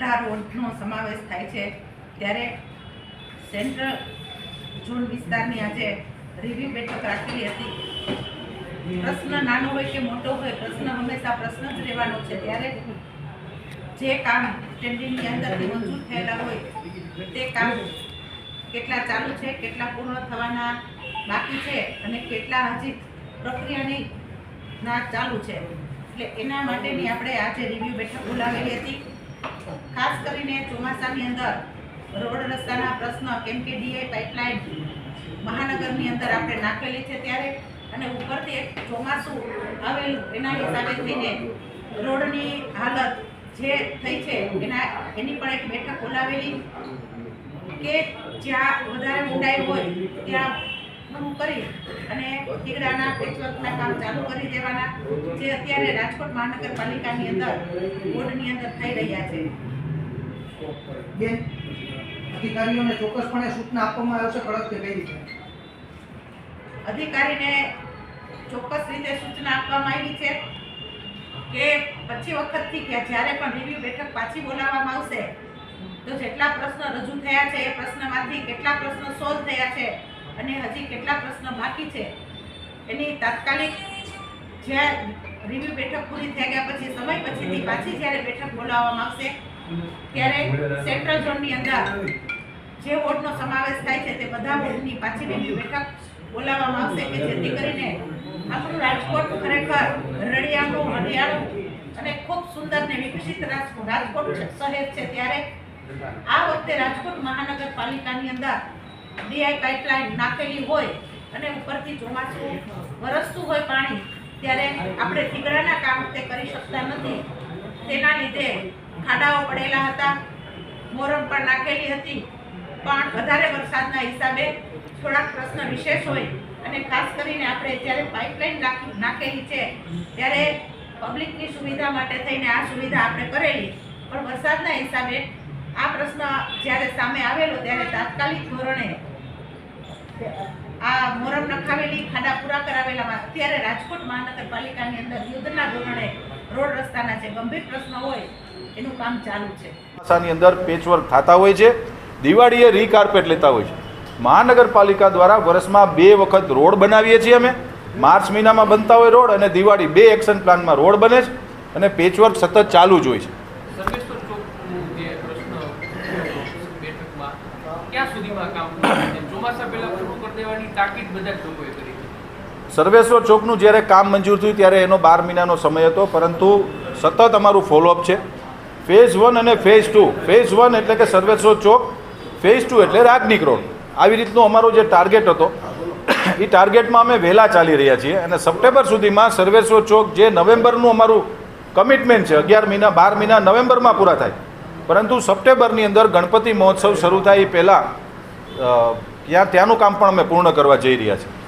અઢાર વોર્ડનો સમાવેશ થાય છે. ત્યારે સેન્ટ્રલ ઝોન વિસ્તારની આજે રિવ્યુ બેઠક રાખેલી હતી. પ્રશ્ન નાનો હોય કે મોટો હોય, પ્રશ્ન હંમેશા પ્રશ્ન જ રહેવાનો છે. ત્યારે જે કામ ટેન્ડિંગની અંદરથી મંજૂર થયેલા હોય, તે કામ કેટલા ચાલુ છે, કેટલા પૂર્ણ થવાના બાકી છે અને કેટલા હજી પ્રક્રિયાની ના ચાલુ છે. એટલે એના માટેની આપણે આજે રિવ્યુ બેઠક બોલાવેલી હતી. ખાસ કરીને ચોમાસાની અંદર રોડ રસ્તાના પ્રશ્ન કેમ કે ડીઆઈ પાઇપલાઇન મહાનગરની અંદર આપણે નાખેલી છે ત્યારે અને ઉપરથી એક ચોમાસું આવેલું, એના હિસાબે થઈને રોડની હાલત જે થઈ છે, એના, એની પણ એક બેઠક બોલાવેલી કે જ્યાં વધારે ઊંડાઈ હોય ત્યાં પૂરું કરી અને તીગડાના પેચવર્કના કામ ચાલુ કરી દેવાના જે અત્યારે રાજકોટ મહાનગરપાલિકાની અંદર બોર્ડની અંદર થઈ રહ્યા છે. બેન અધિકારીઓને ચોક્કસપણે સૂચના આપવામાં આવશે કડક કે કઈ રીતે? અધિકારીને ચોક્કસ રીતે સૂચના આપવામાં આવી છે કે પછી વખતથી કે જ્યારે પણ રિવ્યુ બેઠક પાછી બોલાવવામાં આવશે તો જેટલા પ્રશ્ન રજૂ થયા છે એ પ્રશ્નમાંથી કેટલા પ્રશ્નો સોલ્વ થયા છે અને હજી કેટલા પ્રશ્ન બાકી છે, એની તાત્કાલિક જ્યાં રિવ્યુ બેઠક પૂરી થઈ ગયા પછી, સમય પછીથી પાછી જ્યારે બેઠક બોલાવવામાં આવશે, ત્યારે સેન્ટ્રલ ઝોનની અંદર જે વોર્ડનો સમાવેશ થાય છે તે બધા વોર્ડની પાછી રિવ્યુ બેઠક બોલાવવામાં આવશે કે જેથી કરીને આપણું રાજકોટ ખરેખર રળિયામણું હરિયાળું અને ખૂબ સુંદર ને વિકસિત રાજકોટ રાજકોટ શહેર છે ત્યારે આ વખતે રાજકોટ મહાનગરપાલિકાની અંદર ડીઆઈ પાઇપલાઇન નાખેલી હોય અને ઉપરથી ચોમાસું વરસતું હોય પાણી, ત્યારે આપણે થીગડાના કામ તે કરી શકતા નથી. તેના લીધે ખાડાઓ પડેલા હતા, મોરમ પણ નાખેલી હતી. પણ વધારે વરસાદના હિસાબે થોડાક પ્રશ્ન વિશેષ હોય અને ખાસ કરીને આપણે જ્યારે પાઇપલાઇન નાખી, નાખેલી છે, ત્યારે પબ્લિકની સુવિધા માટે થઈને આ સુવિધા આપણે કરેલી. પણ વરસાદના હિસાબે આ પ્રશ્ન જ્યારે સામે આવેલો, ત્યારે તાત્કાલિક ધોરણે આ મોરમ નખાવેલી ખાડા પૂરા કરાવેલામાં અત્યારે રાજકોટ મહાનગરપાલિકાની અંદર યુદ્ધના ધોરણે રોડ રસ્તાના જે ગંભીર પ્રશ્નો હોય એનું કામ ચાલુ છે. ચોમાસાની અંદર પેચવર્ક થતા હોય છે દિવાળીએ રીકાર્પેટ લેતા હોય છે. મહાનગરપાલિકા દ્વારા વર્ષમાં બે વખત રોડ બનાવીએ છીએ અમે. માર્ચ મહિનામાં બનતા હોય રોડ અને દિવાળી બે એક્શન પ્લાનમાં રોડ બને છે અને પેચવર્ક સતત ચાલુ જ હોય છે. સર્વેશ્વર ચોકનું જે પ્રશ્ન બેઠકમાં ક્યાં સુધીમાં કામ? ચોમાસા સર્વેશ્વર ચોકનું જ્યારે કામ મંજૂર થયું ત્યારે એનો બાર મહિનાનો સમય હતો, પરંતુ સતત અમારું ફોલોઅપ છે. ફેઝ વન અને ફેઝ ટુ ફેઝ વન એટલે કે સર્વેશ્વર ચોક ફેઝ ટુ એટલે રાગનિક રોડ આવી રીતનો અમારો જે ટાર્ગેટ હતો, એ ટાર્ગેટમાં અમે વહેલા ચાલી રહ્યા છીએ અને સપ્ટેમ્બર સુધીમાં સર્વેશ્વર ચોક જે નવેમ્બરનું અમારું કમિટમેન્ટ છે, અગિયાર મહિના, બાર મહિના, નવેમ્બરમાં પૂરા થાય. પરંતુ સપ્ટેમ્બરની અંદર ગણપતિ મહોત્સવ શરૂ થાય એ પહેલાં ત્યાં ત્યાંનું કામ પણ અમે પૂર્ણ કરવા જઈ રહ્યા છીએ.